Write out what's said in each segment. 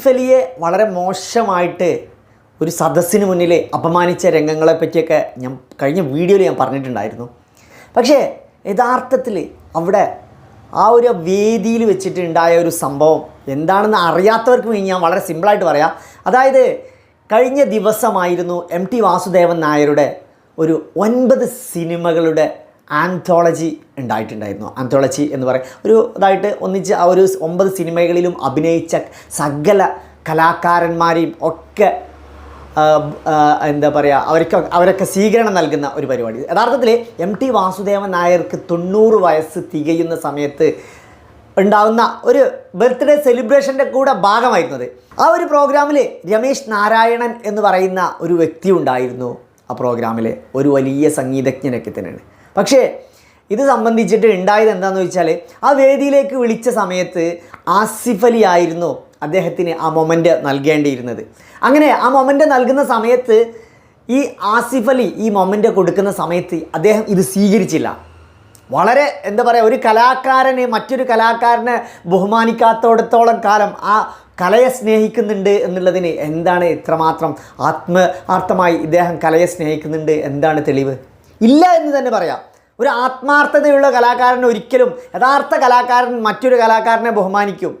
ആസിഫ് അലിയെ വളരെ മോശമായിട്ട് ഒരു സദസ്സിന് മുന്നിൽ അപമാനിച്ച രംഗങ്ങളെ പറ്റിയൊക്കെ ഞാൻ കഴിഞ്ഞ വീഡിയോയിൽ ഞാൻ പറഞ്ഞിട്ടുണ്ടായിരുന്നു. പക്ഷേ യഥാർത്ഥത്തിൽ അവിടെ ആ ഒരു വേദിയിൽ വെച്ചിട്ട് ഉണ്ടായ ഒരു സംഭവം എന്താണെന്ന് അറിയാത്തവർക്ക് വേണ്ടി ഞാൻ വളരെ സിമ്പിളായിട്ട് പറയാം. അതായത് കഴിഞ്ഞ ദിവസമായിരുന്നു എം ടി വാസുദേവൻ നായരുടെ ഒരു ഒൻപത് സിനിമകളുടെ ആന്തോളജി ഉണ്ടായിട്ടുണ്ടായിരുന്നു. ആന്തോളജി എന്ന് പറയും ഒരു ഇതായിട്ട് ഒന്നിച്ച് ആ ഒരു ഒമ്പത് സിനിമകളിലും അഭിനയിച്ച സകല കലാകാരന്മാരെയും ഒക്കെ എന്താ പറയുക അവർക്ക് അവരൊക്കെ സ്വീകരണം നൽകുന്ന ഒരു പരിപാടി. യഥാർത്ഥത്തിൽ എം ടി വാസുദേവൻ നായർക്ക് തൊണ്ണൂറ് വയസ്സ് തികയുന്ന സമയത്ത് ഉണ്ടാകുന്ന ഒരു ബർത്ത്ഡേ സെലിബ്രേഷന്റെ കൂടെ ഭാഗമായിരുന്നത്. ആ ഒരു പ്രോഗ്രാമിൽ രമേശ് നാരായണൻ എന്ന് പറയുന്ന ഒരു വ്യക്തി ഉണ്ടായിരുന്നു ആ പ്രോഗ്രാമിൽ ഒരു വലിയ സംഗീതജ്ഞനൊക്കെ തന്നെയാണ്. പക്ഷേ ഇത് സംബന്ധിച്ചിട്ട് ഉണ്ടായത് എന്താണെന്ന് വെച്ചാൽ ആ വേദിയിലേക്ക് വിളിച്ച സമയത്ത് ആസിഫ് അലി ആയിരുന്നു അദ്ദേഹത്തിന് ആ മൊമെന്റ് നൽകേണ്ടിയിരുന്നത്. അങ്ങനെ ആ മൊമെന്റ് നൽകുന്ന സമയത്ത് ഈ ആസിഫ് അലി ഈ മൊമെന്റ് കൊടുക്കുന്ന സമയത്ത് അദ്ദേഹം ഇത് സ്വീകരിച്ചില്ല. വളരെ എന്താ പറയുക ഒരു കലാകാരനെ മറ്റൊരു കലാകാരനെ ബഹുമാനിക്കാത്തോടത്തോളം കാലം ആ കലയെ സ്നേഹിക്കുന്നുണ്ട് എന്നുള്ളതിന് എന്താണ് ഇത്രമാത്രം ആത്മാർത്ഥമായി ഇദ്ദേഹം കലയെ സ്നേഹിക്കുന്നുണ്ട്? എന്താണ് തെളിവ്? ഇല്ല എന്ന് തന്നെ പറയാം. ഒരു ആത്മാർത്ഥതയുള്ള കലാകാരൻ ഒരിക്കലും യഥാർത്ഥ കലാകാരൻ മറ്റൊരു കലാകാരനെ ബഹുമാനിക്കും.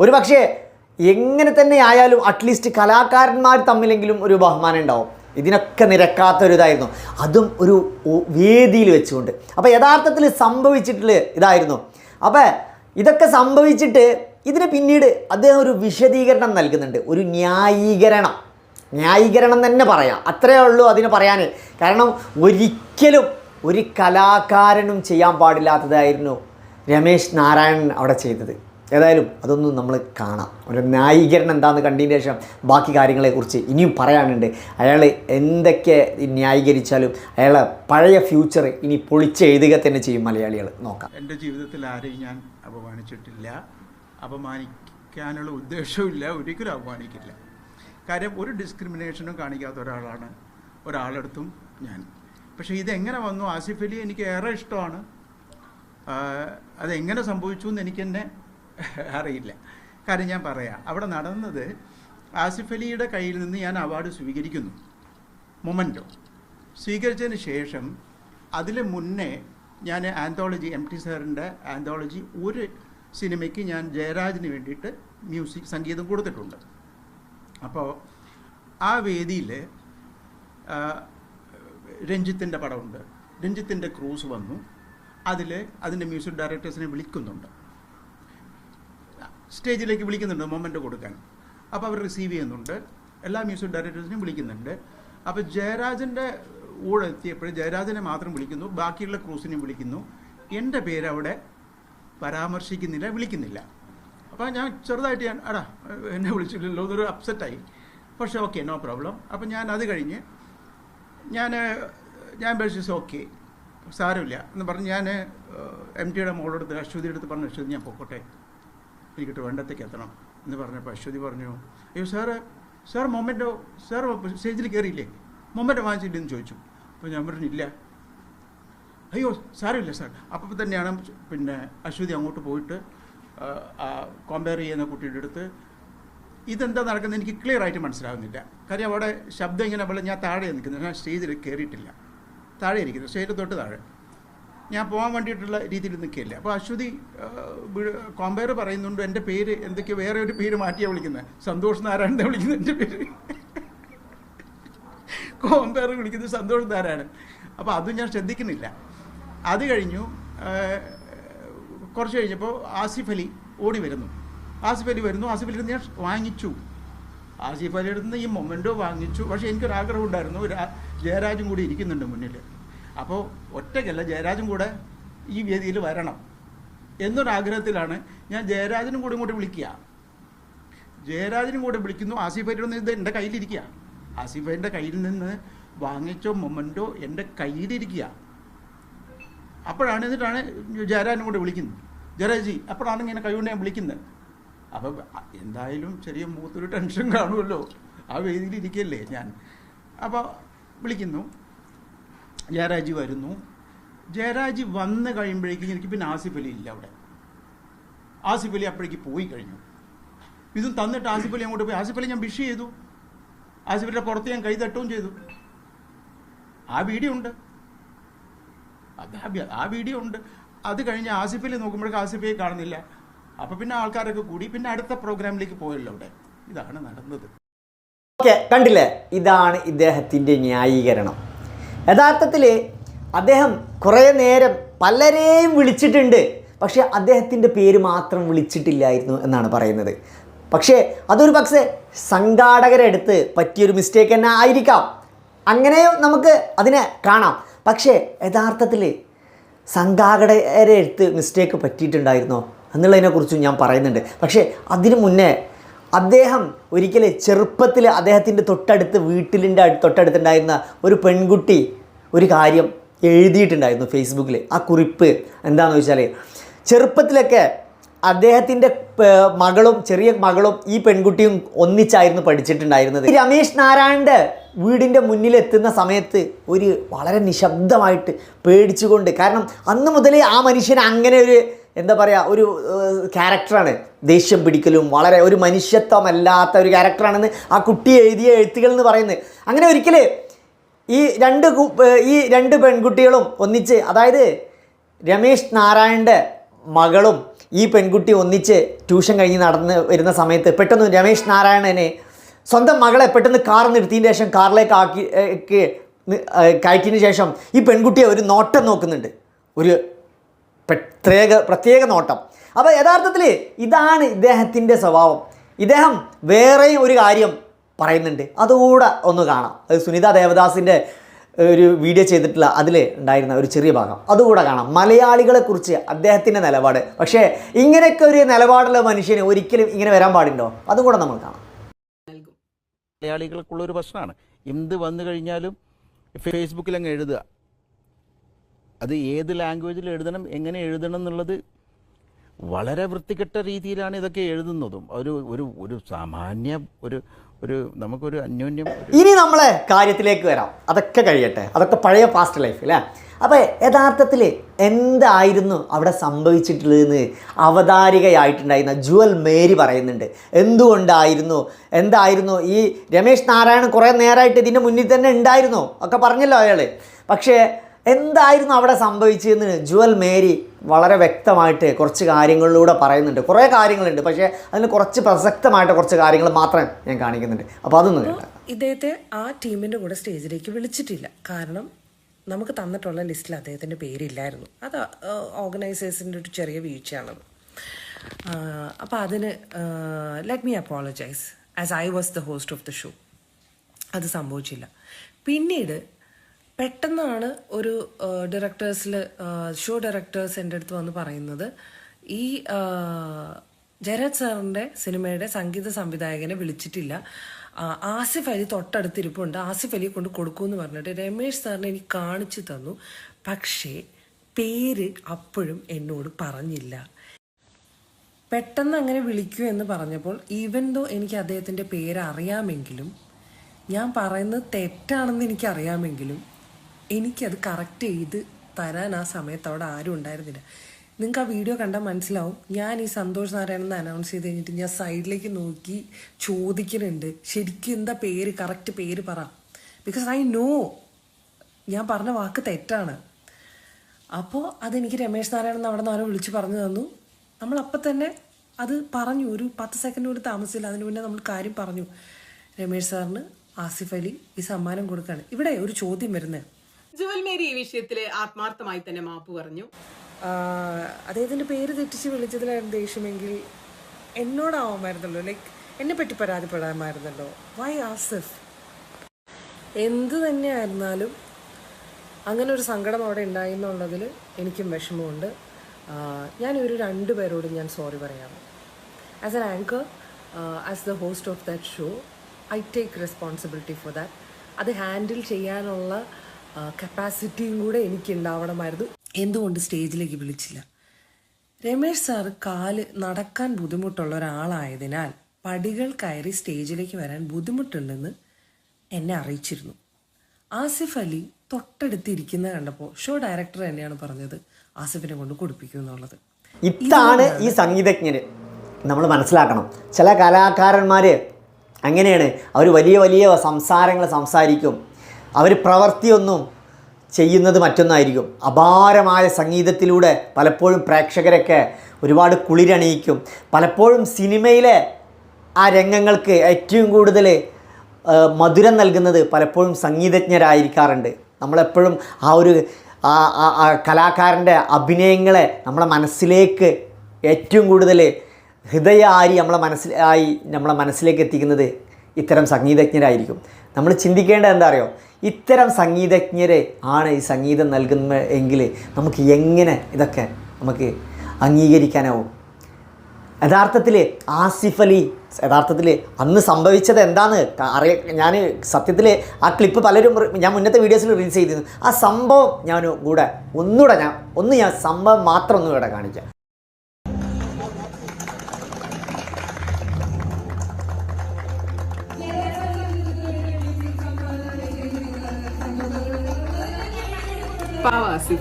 ഒരു പക്ഷേ എങ്ങനെ തന്നെ ആയാലും അറ്റ്ലീസ്റ്റ് കലാകാരന്മാർ തമ്മിലെങ്കിലും ഒരു ബഹുമാനം ഉണ്ടാവും. ഇതിനൊക്കെ നിരക്കാത്ത ഒരു ഇതായിരുന്നു അതും ഒരു വേദിയിൽ വെച്ചുകൊണ്ട്. അപ്പോൾ യഥാർത്ഥത്തിൽ സംഭവിച്ചിട്ടുള്ള ഇതായിരുന്നു. അപ്പോൾ ഇതൊക്കെ സംഭവിച്ചിട്ട് ഇതിന് പിന്നീട് അദ്ദേഹം ഒരു വിശദീകരണം നൽകുന്നുണ്ട്. ഒരു ന്യായീകരണം. ന്യായീകരണം തന്നെ പറയാം. അത്രയേ ഉള്ളൂ അതിന് പറയാൻ കാരണം ഒരിക്കലും ഒരു കലാകാരനും ചെയ്യാൻ പാടില്ലാത്തതായിരുന്നു രമേശ് നാരായണൻ അവിടെ ചെയ്തത്. ഏതായാലും അതൊന്നും നമ്മൾ കാണാം. ഒരു ന്യായീകരണം എന്താണെന്ന് കണ്ടതിന് ശേഷം ബാക്കി കാര്യങ്ങളെക്കുറിച്ച് ഇനിയും പറയാനുണ്ട്. അയാൾ എന്തൊക്കെ ന്യായീകരിച്ചാലും അയാളെ പഴയ ഫ്യൂച്ചർ ഇനി പൊളിച്ചെഴുതുക തന്നെ ചെയ്യും മലയാളികൾ നോക്കാം. എന്റെ ജീവിതത്തിൽ ആരെയും ഞാൻ അപമാനിച്ചിട്ടില്ല. അപമാനിക്കാനുള്ള ഉദ്ദേശവുമില്ല ഒരിക്കലും അപമാനിക്കില്ല. കാര്യം ഒരു ഡിസ്ക്രിമിനേഷനും കാണിക്കാത്ത ഒരാളാണ്. ഒരാളെടുത്തും ഞാൻ. പക്ഷേ ഇതെങ്ങനെ വന്നു? ആസിഫ് അലി എനിക്ക് ഏറെ ഇഷ്ടമാണ്. അതെങ്ങനെ സംഭവിച്ചു എന്ന് എനിക്ക് തന്നെ അറിയില്ല. കാര്യം ഞാൻ പറയാം. അവിടെ നടന്നത് ആസിഫ് അലിയുടെ കയ്യിൽ നിന്ന് ഞാൻ അവാർഡ് സ്വീകരിക്കുന്നു. മൊമെന്റോ. സ്വീകരിച്ചതിന് ശേഷം അതിൽ മുന്നേ ഞാൻ ആന്തോളജി എം ടി സാറിന്റെ ആന്തോളജി ഒരു സിനിമയ്ക്ക് ഞാൻ ജയരാജിന് വേണ്ടിയിട്ട് മ്യൂസിക് സംഗീതം കൊടുത്തിട്ടുണ്ട്. അപ്പോൾ ആ വേദിയിൽ രഞ്ജിത്തിന്റെ പടമുണ്ട്. രഞ്ജിത്തിന്റെ ക്രൂസ് വന്നു. അതിൽ അതിന്റെ മ്യൂസിക് ഡയറക്ടേഴ്സിനെ വിളിക്കുന്നുണ്ട്. സ്റ്റേജിലേക്ക് വിളിക്കുന്നുണ്ട് മൊമെന്റ് കൊടുക്കാൻ. അപ്പോൾ അവർ റിസീവ് ചെയ്യുന്നുണ്ട്. എല്ലാ മ്യൂസിക് ഡയറക്ടേഴ്സിനെയും വിളിക്കുന്നുണ്ട്. അപ്പോൾ ജയരാജന്റെ കൂടെ എത്തിയപ്പോൾ ജയരാജനെ മാത്രം വിളിക്കുന്നു. ബാക്കിയുള്ള ക്രൂസിനെയും വിളിക്കുന്നു. എന്റെ പേര് അവിടെ പരാമർശിക്കുന്നില്ല വിളിക്കുന്നില്ല. അപ്പോൾ ഞാൻ ചെറുതായിട്ട് ഞാൻ അടാ എന്നെ വിളിച്ചില്ലല്ലോ എന്നൊരു അപ്സെറ്റായി പക്ഷേ ഓക്കെ നോ പ്രോബ്ലം അപ്പോൾ ഞാൻ അത് കഴിഞ്ഞ് ഞാൻ ഞാൻ ബേസിസ് ഓക്കെ. സാരമില്ല. എന്ന് പറഞ്ഞ് ഞാൻ എം ടിയുടെ മോളെടുത്ത് അശ്വതി അടുത്ത് പറഞ്ഞു അശ്വതി ഞാൻ പൊക്കോട്ടെ. എനിക്കിട്ട് വേണ്ടത്തേക്ക് എത്തണം എന്ന് പറഞ്ഞപ്പോൾ അശ്വതി പറഞ്ഞു അയ്യോ സാറ് സാർ മൊമെന്റോ സാർ സ്റ്റേജിൽ കയറിയില്ലേ? മൊമെന്റോ വാങ്ങിച്ചില്ലെന്ന് ചോദിച്ചു. അപ്പോൾ ഞാൻ പറഞ്ഞില്ല അയ്യോ സാരമില്ല സാർ. അപ്പോൾ തന്നെയാണ് പിന്നെ അശ്വതി അങ്ങോട്ട് പോയിട്ട് കോമ്പയർ ചെയ്യുന്ന കുട്ടിയുടെ അടുത്ത് ഇതെന്താ നടക്കുന്നത്? എനിക്ക് ക്ലിയർ ആയിട്ട് മനസ്സിലാകുന്നില്ല. കാര്യം അവിടെ ശബ്ദം ഇങ്ങനെ വെള്ളം ഞാൻ താഴെ നിൽക്കുന്നത് ഞാൻ സ്റ്റേജിൽ കയറിയിട്ടില്ല. താഴെ ഇരിക്കുന്നു. സ്റ്റേജിൽ തൊട്ട് താഴെ. ഞാൻ പോകാൻ വേണ്ടിയിട്ടുള്ള രീതിയിൽ നിൽക്കുകയില്ല അപ്പോൾ അശ്വതി കോമ്പയർ പറയുന്നുണ്ട് എന്റെ പേര് എന്തൊക്കെയോ വേറെ ഒരു പേര് മാറ്റിയാണ് വിളിക്കുന്നത്. സന്തോഷ് നാരായണനെ വിളിക്കുന്നത് എന്റെ പേര്. കോമ്പയർ വിളിക്കുന്നത് സന്തോഷ് നാരായണൻ. അപ്പോൾ അതും ഞാൻ ശ്രദ്ധിക്കുന്നില്ല. അത് കഴിഞ്ഞു കുറച്ച് കഴിഞ്ഞപ്പോൾ ആസിഫ് അലി ഓടി വരുന്നു. ആസിഫ് അലി വരുന്നു. ആസിഫ് അലി ഞാൻ വാങ്ങിച്ചു. ആസിഫ് അലിയുടെ നിന്ന് ഈ മൊമെന്റോ വാങ്ങിച്ചു. പക്ഷേ എനിക്കൊരു ആഗ്രഹം ഉണ്ടായിരുന്നു ജയരാജും കൂടി ഇരിക്കുന്നുണ്ട് മുന്നിൽ അപ്പോൾ ഒറ്റയ്ക്കല്ല ജയരാജും കൂടെ ഈ വേദിയിൽ വരണം എന്നൊരാഗ്രഹത്തിലാണ് ഞാൻ ജയരാജനും കൂടി ഇങ്ങോട്ട് വിളിക്കുക. ജയരാജനും കൂടെ വിളിക്കുന്നു. ആസിഫ് അലിയുടെ നിന്ന് ഇത് എന്റെ കയ്യിലിരിക്കുക. ആസിഫ് അലിന്റെ കയ്യിൽ നിന്ന് വാങ്ങിച്ചോ മൊമെന്റോ എന്റെ കയ്യിലിരിക്കുക. അപ്പോഴാണ് എന്നിട്ടാണ് ജയരാജനും കൂടെ വിളിക്കുന്നത്. ജയരാജി അപ്പോഴാണ് ഇങ്ങനെ കൈകൊണ്ട് ഞാൻ വിളിക്കുന്നത്. അപ്പം എന്തായാലും ചെറിയ മൂത്തൊരു ടെൻഷൻ കാണുമല്ലോ. ആ വേദിയിൽ ഇരിക്കല്ലേ ഞാൻ. അപ്പോൾ വിളിക്കുന്നു. ജയരാജി വരുന്നു. ജയരാജി വന്ന് കഴിയുമ്പോഴേക്കും എനിക്ക് പിന്നെ ആസിഫ് അലി ഇല്ല അവിടെ. ആസിഫ് അലി അപ്പോഴേക്ക് പോയി കഴിഞ്ഞു. ഇതും തന്നിട്ട് ആസിഫ് അലി അങ്ങോട്ട് പോയി. ആസിഫ് അലി ഞാൻ വിഷ് ചെയ്തു. ആസിഫിന്റെ പുറത്ത് ഞാൻ കൈ തട്ടുകയും ചെയ്തു. ആ വീഡിയോ ഉണ്ട്. ആ വീഡിയോ ഉണ്ട്. അത് കഴിഞ്ഞ് ആസിഫലി നോക്കുമ്പോഴേക്കും ആസിഫയെ കാണുന്നില്ല. അപ്പൊ പിന്നെ ആൾക്കാരൊക്കെ കൂടി പിന്നെ അടുത്ത പ്രോഗ്രാമിലേക്ക് പോയല്ലോ അവിടെ. ഇതാണ് നടന്നത്. ഓക്കെ കണ്ടില്ലേ? ഇതാണ് ഇദ്ദേഹത്തിന്റെ ന്യായീകരണം. യഥാർത്ഥത്തിൽ അദ്ദേഹം കുറേ നേരം പലരെയും വിളിച്ചിട്ടുണ്ട്. പക്ഷേ അദ്ദേഹത്തിന്റെ പേര് മാത്രം വിളിച്ചിട്ടില്ലായിരുന്നു എന്നാണ് പറയുന്നത്. പക്ഷേ അതൊരു പക്ഷേ സംഘാടകരെടുത്ത് പറ്റിയൊരു മിസ്റ്റേക്ക് തന്നെ ആയിരിക്കാം. അങ്ങനെ നമുക്ക് അതിനെ കാണാം. പക്ഷേ യഥാർത്ഥത്തിൽ സംഘാടകരെ എടുത്ത് മിസ്റ്റേക്ക് പറ്റിയിട്ടുണ്ടായിരുന്നോ? എന്നുള്ളതിനെക്കുറിച്ചും ഞാൻ പറയുന്നുണ്ട്. പക്ഷേ അതിനു മുന്നേ അദ്ദേഹം ഒരിക്കൽ ചെറുപ്പത്തിൽ അദ്ദേഹത്തിന്റെ തൊട്ടടുത്ത് വീട്ടിലിന്റെ തൊട്ടടുത്തുണ്ടായിരുന്ന ഒരു പെൺകുട്ടി ഒരു കാര്യം എഴുതിയിട്ടുണ്ടായിരുന്നു ഫേസ്ബുക്കിൽ ആ കുറിപ്പ് എന്താണെന്ന് വെച്ചാൽ ചെറുപ്പത്തിലൊക്കെ അദ്ദേഹത്തിന്റെ മകളും ചെറിയ മകളും ഈ പെൺകുട്ടിയും ഒന്നിച്ചായിരുന്നു പഠിച്ചിട്ടുണ്ടായിരുന്നത്. ഈ രമേശ് നാരായണന്റെ വീടിന്റെ മുന്നിലെത്തുന്ന സമയത്ത് ഒരു വളരെ നിശബ്ദമായിട്ട് പേടിച്ചുകൊണ്ട് കാരണം അന്ന് മുതലേ ആ മനുഷ്യൻ അങ്ങനെ ഒരു എന്താ പറയുക ഒരു ക്യാരക്ടറാണ് ദേഷ്യം പിടിക്കലും വളരെ ഒരു മനുഷ്യത്വമല്ലാത്ത ഒരു ക്യാരക്ടറാണെന്ന് ആ കുട്ടി എഴുതിയ എഴുത്തുകൾ എന്ന് പറയുന്നത്. അങ്ങനെ ഒരിക്കലേ ഈ രണ്ട് ഈ രണ്ട് പെൺകുട്ടികളും ഒന്നിച്ച് അതായത് രമേശ് നാരായണന്റെ മകളും ഈ പെൺകുട്ടി ഒന്നിച്ച് ട്യൂഷൻ കഴിഞ്ഞ് നടന്ന് വരുന്ന സമയത്ത് പെട്ടെന്ന് രമേശ് നാരായണനെ സ്വന്തം മകളെ പെട്ടെന്ന് കാർ നിർത്തിയതിന് ശേഷം കാറിലേക്ക് ആക്കി കയറ്റിയതിന് ശേഷം ഈ പെൺകുട്ടിയെ ഒരു നോട്ടം നോക്കുന്നുണ്ട്. ഒരു പ്രത്യേക പ്രത്യേക നോട്ടം. അപ്പോൾ യഥാർത്ഥത്തിൽ ഇതാണ് ഇദ്ദേഹത്തിന്റെ സ്വഭാവം. ഇദ്ദേഹം വേറെയും ഒരു കാര്യം പറയുന്നുണ്ട്. അതുകൂടെ ഒന്ന് കാണാം. അത് സുനിത ദേവദാസിന്റെ ഒരു വീഡിയോ ചെയ്തിട്ടുള്ള അതിൽ ഉണ്ടായിരുന്ന ഒരു ചെറിയ ഭാഗം. അതുകൂടെ കാണാം. മലയാളികളെക്കുറിച്ച് അദ്ദേഹത്തിന്റെ നിലപാട്. പക്ഷേ ഇങ്ങനെയൊക്കെ ഒരു നിലപാടുള്ള മനുഷ്യന് ഒരിക്കലും ഇങ്ങനെ വരാൻ പാടുണ്ടോ അതുകൂടെ നമ്മൾ കാണാം. മലയാളികൾക്കുള്ള ഒരു പ്രശ്നമാണ്. എന്ത് വന്നു കഴിഞ്ഞാലും ഫേസ്ബുക്കിൽ അങ്ങ് എഴുതുക. അത് ഏത് ലാംഗ്വേജിൽ എഴുതണം എങ്ങനെ എഴുതണം എന്നുള്ളത് വളരെ വൃത്തികെട്ട രീതിയിലാണ് ഇതൊക്കെ എഴുതുന്നതും. ഒരു ഒരു ഒരു സാമാന്യ ഒരു ഒരു നമുക്കൊരു അന്യോന്യം ഇനി നമ്മളെ കാര്യത്തിലേക്ക് വരാം. അതൊക്കെ കഴിയട്ടെ. അതൊക്കെ പഴയ പാസ്റ്റ് ലൈഫ് അല്ലേ? അപ്പോൾ യഥാർത്ഥത്തിൽ എന്തായിരുന്നു അവിടെ സംഭവിച്ചിട്ടുള്ളതെന്ന് അവതാരികയായിട്ടുണ്ടായിരുന്ന ജുവൽ മേരി പറയുന്നുണ്ട്. എന്തുകൊണ്ടായിരുന്നു? എന്തായിരുന്നു? ഈ രമേശ് നാരായണൻ കുറേ നേരമായിട്ട് ഇതിന്റെ മുന്നിൽ തന്നെ ഉണ്ടായിരുന്നു. ഒക്കെ പറഞ്ഞല്ലോ അയാൾ പക്ഷേ എന്തായിരുന്നു അവിടെ സംഭവിച്ചതെന്ന് ജുവൽ മേരി വളരെ വ്യക്തമായിട്ട് കുറച്ച് കാര്യങ്ങളിലൂടെ പറയുന്നുണ്ട്. കുറേ കാര്യങ്ങളുണ്ട്. പക്ഷേ അതിന് കുറച്ച് പ്രസക്തമായിട്ട് കുറച്ച് കാര്യങ്ങൾ മാത്രം ഞാൻ കാണിക്കുന്നുണ്ട്. അപ്പോൾ അതൊന്നും കേട്ടോ. ഇദ്ദേഹത്തെ ആ ടീമിന്റെ കൂടെ സ്റ്റേജിലേക്ക് വിളിച്ചിട്ടില്ല. കാരണം നമുക്ക് തന്നിട്ടുള്ള ലിസ്റ്റിൽ അദ്ദേഹത്തിന്റെ പേരില്ലായിരുന്നു. അത് ഓർഗനൈസേഴ്സിന്റെ ഒരു ചെറിയ വീഴ്ചയാണത് അപ്പോൾ അതിന് let me apologise as I was the host of the show അത് സംഭവിച്ചില്ല. പിന്നീട് പെട്ടെന്നാണ് ഒരു ഡയറക്ടേഴ്സിൽ ഷോ ഡയറക്ടേഴ്സ് എന്റെ അടുത്ത് വന്ന് പറയുന്നത്. ഈ ജയരാജ് സാറിന്റെ സിനിമയുടെ സംഗീത സംവിധായകനെ വിളിച്ചിട്ടില്ല. ആസിഫ് അലി തൊട്ടടുത്തിരിപ്പുണ്ട്. ആസിഫ് അലിയെ കൊണ്ട് കൊടുക്കുമെന്ന് പറഞ്ഞിട്ട് രമേശ് സാറിനെ എനിക്ക് കാണിച്ചു തന്നു. പക്ഷേ പേര് അപ്പോഴും എന്നോട് പറഞ്ഞില്ല. പെട്ടെന്ന് അങ്ങനെ വിളിക്കൂ എന്ന് പറഞ്ഞപ്പോൾ ഈവൻ ദോ എനിക്ക് അദ്ദേഹത്തിന്റെ പേര് അറിയാമെങ്കിലും ഞാൻ പറയുന്നത് തെറ്റാണെന്ന് എനിക്ക് അറിയാമെങ്കിലും എനിക്കത് കറക്റ്റ് ചെയ്ത് തരാൻ ആ സമയത്ത് അവിടെ ആരും ഉണ്ടായിരുന്നില്ല. നിങ്ങൾക്ക് ആ വീഡിയോ കണ്ടാൽ മനസ്സിലാവും. ഞാൻ ഈ സന്തോഷ് നാരായണൻ എന്ന് അനൗൺസ് ചെയ്ത് കഴിഞ്ഞിട്ട് ഞാൻ സൈഡിലേക്ക് നോക്കി ചോദിക്കുന്നുണ്ട് ശരിക്കും എന്താ പേര്? കറക്റ്റ് പേര് പറ. ബിക്കോസ് ഐ നോ ഞാൻ പറഞ്ഞ വാക്ക് തെറ്റാണ്. അപ്പോൾ അതെനിക്ക് രമേശ് നാരായണൻ അവിടെ നിന്ന് ആരോ വിളിച്ച് പറഞ്ഞു തന്നു. നമ്മൾ അപ്പം തന്നെ അത് പറഞ്ഞു. ഒരു പത്ത് സെക്കൻഡ് കൂടി താമസിച്ചില്ല. അതിന് മുന്നേ നമ്മൾ കാര്യം പറഞ്ഞു. രമേശ് സാറിന് ആസിഫ് അലി ഈ സമ്മാനം കൊടുക്കുകയാണ്. ഇവിടെ ഒരു ചോദ്യം വരുന്നത് ജുവൽ മേരി ഈ വിഷയത്തിൽ ആത്മാർത്ഥമായി തന്നെ മാപ്പ് പറഞ്ഞു. അദ്ദേഹത്തിന്റെ പേര് തെറ്റിച്ച് വിളിച്ചതിലായിരുന്നു ദേഷ്യമെങ്കിൽ എന്നോടാവുമായിരുന്നല്ലോ ലൈക്ക് എന്നെ പറ്റി പരാതിപ്പെടാമായിരുന്നല്ലോ. വൈ ആസിഫ് എന്ത് തന്നെയായിരുന്നാലും അങ്ങനെ ഒരു സങ്കടം അവിടെ ഉണ്ടായി എന്നുള്ളതിൽ എനിക്കും വിഷമമുണ്ട്. ഞാൻ ഒരു രണ്ടു പേരോടും ഞാൻ സോറി പറയാം. As an anchor as the host of that show I take responsibility for that അത് ഹാൻഡിൽ ചെയ്യാനുള്ള കപ്പാസിറ്റിയും കൂടെ എനിക്ക് ഉണ്ടാവണമായിരുന്നു എന്തുകൊണ്ട് സ്റ്റേജിലേക്ക് വിളിച്ചില്ല? രമേശ് സാർ കാൽ നടക്കാൻ ബുദ്ധിമുട്ടുള്ള ഒരാളായതിനാൽ പടികൾ കയറി സ്റ്റേജിലേക്ക് വരാൻ ബുദ്ധിമുട്ടുണ്ടെന്ന് എന്നെ അറിയിച്ചിരുന്നു. ആസിഫ് അലി തൊട്ടടുത്തിരിക്കുന്ന കണ്ടപ്പോൾ ഷോ ഡയറക്ടർ തന്നെയാണ് പറഞ്ഞത് ആസിഫിനെ കൊണ്ട് കൊടുപ്പിക്കും എന്നുള്ളത്. ഇതാണ് ഈ സംഗീതജ്ഞന് നമ്മൾ മനസ്സിലാക്കണം. ചില കലാകാരന്മാർ അങ്ങനെയാണ് അവർ വലിയ വലിയ സംസാരങ്ങൾ സംസാരിക്കും. അവർ പ്രവൃത്തിയൊന്നും ചെയ്യുന്നത് മറ്റൊന്നായിരിക്കും. അപാരമായ സംഗീതത്തിലൂടെ പലപ്പോഴും പ്രേക്ഷകരൊക്കെ ഒരുപാട് കുളിരണിയിക്കും. പലപ്പോഴും സിനിമയിലെ ആ രംഗങ്ങൾക്ക് ഏറ്റവും കൂടുതൽ മധുരം നൽകുന്നത് പലപ്പോഴും സംഗീതജ്ഞരായിരിക്കാറുണ്ട്. നമ്മളെപ്പോഴും ആ ഒരു കലാകാരന്റെ അഭിനയങ്ങളെ നമ്മളെ മനസ്സിലേക്ക് ഏറ്റവും കൂടുതൽ ഹൃദയ ആരി നമ്മളെ മനസ്സിലായി നമ്മളെ മനസ്സിലേക്ക് എത്തിക്കുന്നത് ഇത്തരം സംഗീതജ്ഞരായിരിക്കും. നമ്മൾ ചിന്തിക്കേണ്ടത് എന്താ അറിയോ? ഇത്തരം സംഗീതജ്ഞരെ ആണ് ഈ സംഗീതം നൽകുന്ന എങ്കിൽ നമുക്ക് എങ്ങനെ ഇതൊക്കെ നമുക്ക് അംഗീകരിക്കാനാവും? യഥാർത്ഥത്തിൽ ആസിഫ് അലി യഥാർത്ഥത്തിൽ അന്ന് സംഭവിച്ചത് എന്താണ് അറിയ ഞാൻ സത്യത്തിൽ ആ ക്ലിപ്പ് പലരും ഞാൻ മുന്നത്തെ വീഡിയോസിൽ റിലീസ് ചെയ്തിരുന്നു. ആ സംഭവം ഞാൻ കൂടെ ഒന്നുകൂടെ ഞാൻ ഒന്ന് ഞാൻ സംഭവം മാത്രം ഒന്നുകൂടെ കാണിക്കാം. പാവാസി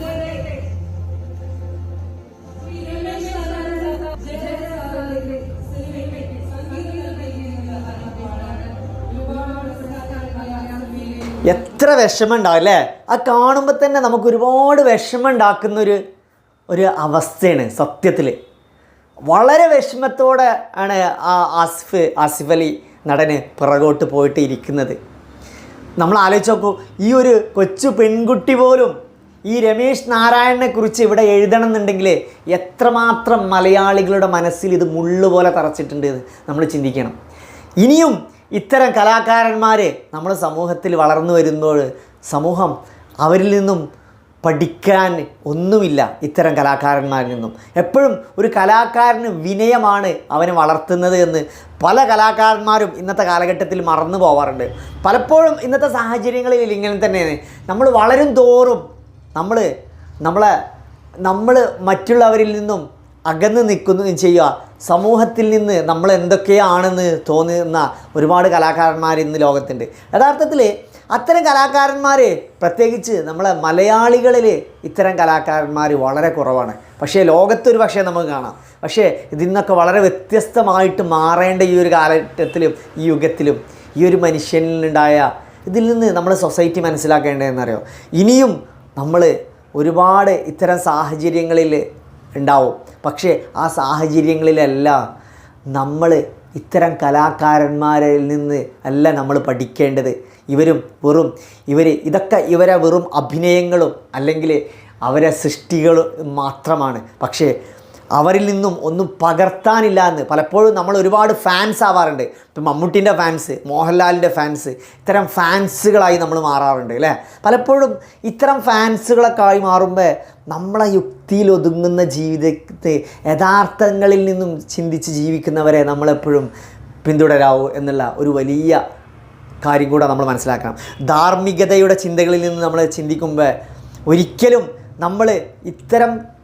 എത്ര വിഷമം ഉണ്ടാവും അല്ലേ ആ കാണുമ്പോൾ തന്നെ നമുക്ക് ഒരുപാട് വിഷമം ഉണ്ടാക്കുന്ന ഒരു ഒരു അവസ്ഥയാണ് സത്യത്തിൽ വളരെ വിഷമത്തോടെ ആണ് ആ ആസിഫ് ആസിഫ് അലി നടന് പിറകോട്ട് പോയിട്ട് ഇരിക്കുന്നത്. നമ്മൾ ആലോചിച്ച് നോക്കൂ ഈ ഒരു കൊച്ചു പെൺകുട്ടി പോലും ഈ രമേശ് നാരായണനെ കുറിച്ച് ഇവിടെ എഴുതണം എന്നുണ്ടെങ്കിൽ എത്രമാത്രം മലയാളികളുടെ മനസ്സിൽ ഇത് മുള്ളുപോലെ തറച്ചിട്ടുണ്ട് നമ്മൾ ചിന്തിക്കണം. ഇനിയും ഇത്തരം കലാകാരന്മാർ നമ്മൾ സമൂഹത്തിൽ വളർന്നു വരുമ്പോൾ സമൂഹം അവരിൽ നിന്നും പഠിക്കാൻ ഒന്നുമില്ല ഇത്തരം കലാകാരന്മാരിൽ നിന്നും. എപ്പോഴും ഒരു കലാകാരന് വിനയമാണ് അവനെ വളർത്തുന്നത് എന്ന് പല കലാകാരന്മാരും ഇന്നത്തെ കാലഘട്ടത്തിൽ മറന്നു പോവാറുണ്ട്. പലപ്പോഴും ഇന്നത്തെ സാഹചര്യങ്ങളിൽ ഇങ്ങനെ തന്നെയാണ്. നമ്മൾ വളരും തോറും നമ്മൾ നമ്മളെ നമ്മൾ മറ്റുള്ളവരിൽ നിന്നും അകന്ന് നിൽക്കുന്നു ചെയ്യുക. സമൂഹത്തിൽ നിന്ന് നമ്മൾ എന്തൊക്കെയാണെന്ന് തോന്നുന്ന ഒരുപാട് കലാകാരന്മാർ ഇന്ന് ലോകത്തുണ്ട്. യഥാർത്ഥത്തിൽ അത്തരം കലാകാരന്മാർ പ്രത്യേകിച്ച് നമ്മളെ മലയാളികളിൽ ഇത്തരം കലാകാരന്മാർ വളരെ കുറവാണ്. പക്ഷേ ലോകത്തൊരു പക്ഷേ നമുക്ക് കാണാം. പക്ഷേ ഇതിൽ നിന്നൊക്കെ വളരെ വ്യത്യസ്തമായിട്ട് മാറേണ്ട ഈ ഒരു കാലഘട്ടത്തിലും ഈ യുഗത്തിലും ഈ ഒരു മനുഷ്യനിലുണ്ടായ ഇതിൽ നിന്ന് നമ്മൾ സൊസൈറ്റി മനസ്സിലാക്കേണ്ടതെന്നറിയോ ഇനിയും നമ്മൾ ഒരുപാട് ഇത്തരം സാഹചര്യങ്ങളിൽ ഉണ്ടാവും പക്ഷേ ആ സാഹചര്യങ്ങളിലെല്ലാം നമ്മൾ ഇത്തരം കലാകാരന്മാരിൽ നിന്ന് അല്ല നമ്മൾ പഠിക്കേണ്ടത്. ഇവരും വെറും ഇവർ ഇതൊക്കെ ഇവരെ വെറും അഭിനയങ്ങളും അല്ലെങ്കിൽ അവരെ സൃഷ്ടികളും മാത്രമാണ്. പക്ഷേ അവരിൽ നിന്നും ഒന്നും പകർത്താനില്ല എന്ന് പലപ്പോഴും നമ്മൾ ഒരുപാട് ഫാൻസ് ആവാറുണ്ട്. ഇപ്പം മമ്മൂട്ടിന്റെ ഫാൻസ് മോഹൻലാലിന്റെ ഫാൻസ് ഇത്തരം ഫാൻസുകളായി നമ്മൾ മാറാറുണ്ട് അല്ലേ? പലപ്പോഴും ഇത്തരം ഫാൻസുകളൊക്കെ ആയി മാറുമ്പോൾ നമ്മളെ യുക്തിയിൽ ഒതുങ്ങുന്ന ജീവിതത്തെ യഥാർത്ഥങ്ങളിൽ നിന്നും ചിന്തിച്ച് ജീവിക്കുന്നവരെ നമ്മളെപ്പോഴും പിന്തുടരാവൂ എന്നുള്ള ഒരു വലിയ കാര്യം കൂടെ നമ്മൾ മനസ്സിലാക്കണം. ധാർമ്മികതയുടെ ചിന്തകളിൽ നിന്ന് നമ്മൾ ചിന്തിക്കുമ്പോൾ ഒരിക്കലും നമ്മൾ ഇത്തരം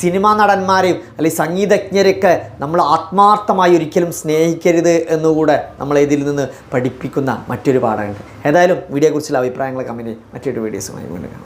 സിനിമാ നടന്മാരെയും അല്ലെങ്കിൽ സംഗീതജ്ഞരെയൊക്കെ നമ്മൾ ആത്മാർത്ഥമായി ഒരിക്കലും സ്നേഹിക്കരുത് എന്നുകൂടെ നമ്മൾ ഇതിൽ നിന്ന് പഠിപ്പിക്കുന്ന മറ്റൊരു പാഠമുണ്ട്. ഏതായാലും വീഡിയോയെക്കുറിച്ചുള്ള അഭിപ്രായങ്ങൾ കമന്റ് മറ്റൊരു വീഡിയോസുമായി വീണ്ടും